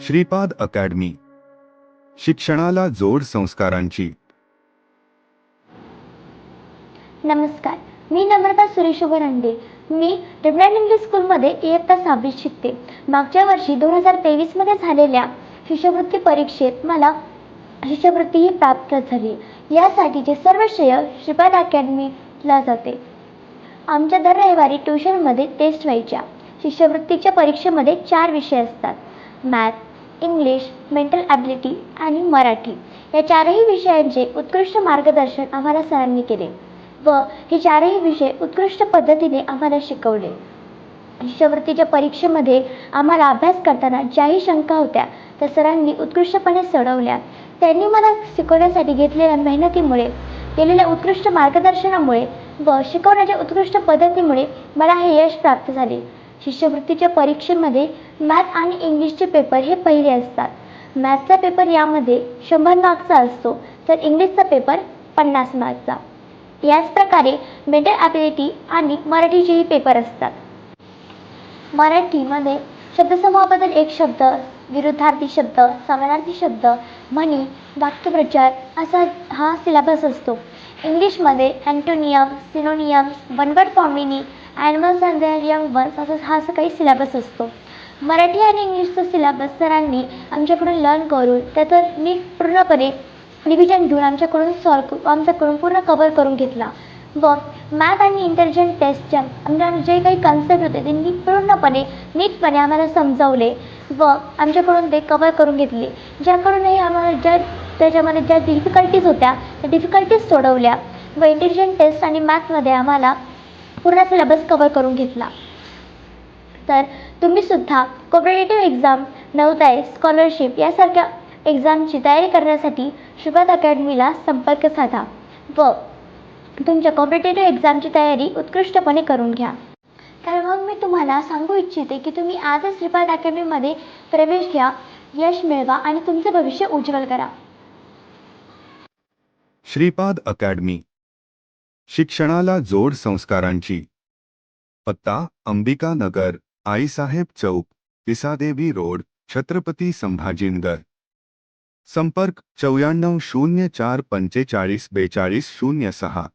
Shripad academy. शिक्षणाला जोड संस्कारांची. नमस्कार मी नम्रता सुरेश वरंडे मी डिफरंट इंग्लिश स्कूलमध्ये इयत्ता सहावीत शिकते. मागच्या वर्षी दोन हजार तेवीसमध्ये झालेल्या शिष्यवृत्ती परीक्षेत मला शिष्यवृत्तीही प्राप्त झाली. यासाठीचे सर्व श्रेय श्रीपाद अकॅडमीला जाते. आमच्या दर रविवारी ट्युशनमध्ये टेस्ट व्हायच्या. शिष्यवृत्तीच्या परीक्षेमध्ये चार विषय असतात. मॅथ इंग्लिश मेंटल ॲबिलिटी आणि मराठी या चारही विषयांचे उत्कृष्ट मार्गदर्शन आम्हाला सरांनी केले व हे चारही विषय उत्कृष्ट पद्धतीने आम्हाला शिकवले. शिष्यवृत्तीच्या परीक्षेमध्ये आम्हाला अभ्यास करताना ज्याही शंका होत्या त्या सरांनी उत्कृष्टपणे सोडवल्या. त्यांनी मला शिकवण्यासाठी घेतलेल्या मेहनतीमुळे केलेल्या उत्कृष्ट मार्गदर्शनामुळे व शिकवण्याच्या उत्कृष्ट पद्धतीमुळे मला हे यश प्राप्त झाले. शिष्यवृत्तीच्या परीक्षेमध्ये मॅथ आणि इंग्लिशचे पेपर हे पहिले असतात. मॅथचा पेपर यामध्ये शंभर मार्कचा असतो तर इंग्लिशचा पेपर पन्नास मार्कचा याच प्रकारे मेंटल ॲबिलिटी आणि मराठीचेही पेपर असतात. मराठीमध्ये शब्दसमूहाबद्दल एक शब्द विरुद्धार्थी शब्द समानार्थी शब्द म्हणी वाक्यप्रचार असा हा सिलेबस असतो. इंग्लिशमध्ये antonym synonyms one word फॉर्मिनी animals and their young ones असं हा असं काही सिलेबस असतो. मराठी आणि इंग्लिशचा सिलेबस सरांनी आमच्याकडून लर्न करून त्याचं नीट पूर्णपणे रिव्हिजन घेऊन आमच्याकडून सॉल्व आमच्याकडून पूर्ण कवर करून घेतला. व मॅथ आणि इंटेलिजंट टेस्टच्या आमच्या जे काही कन्सेप्ट होते ते नीट पूर्णपणे नीटपणे आम्हाला समजावले व आमच्याकडून ते कवर करून घेतले. ज्याकडूनही आम्हाला ज्या त्याच्यामध्ये ज्या डिफिकल्टीज होत्या त्या डिफिकल्टीज सोडवल्या व इंटेलिजंट टेस्ट आणि मॅथमध्ये आम्हाला पूर्ण सिलेबस कवर करून घेतला. तर तुम्हीसुद्धा कॉम्पिटेटिव्ह एक्झाम नवोदय स्कॉलरशिप यासारख्या एक्झामची तयारी करण्यासाठी श्रीपाद अकॅडमीला संपर्क साधा व तुमच्या कॉम्पिटेटिव्ह एक्झामची तयारी उत्कृष्टपणे करून घ्या. तर मग मी तुम्हाला सांगू इच्छिते की तुम्ही आजच श्रीपाद अकॅडमीमध्ये प्रवेश घ्या यश मिळवा आणि तुमचे भविष्य उज्ज्वल करा. श्रीपाद अकॅडमी शिक्षणाला जोड संस्कारांची. पत्ता, अंबिका नगर, आईसाहेब चौक पिसादेवी रोड, छत्रपती संभाजीनगर. संपर्क, चौऱ्याण्णव शून्य चार पंचेचाळीस बेचाळीस शून्य सहा.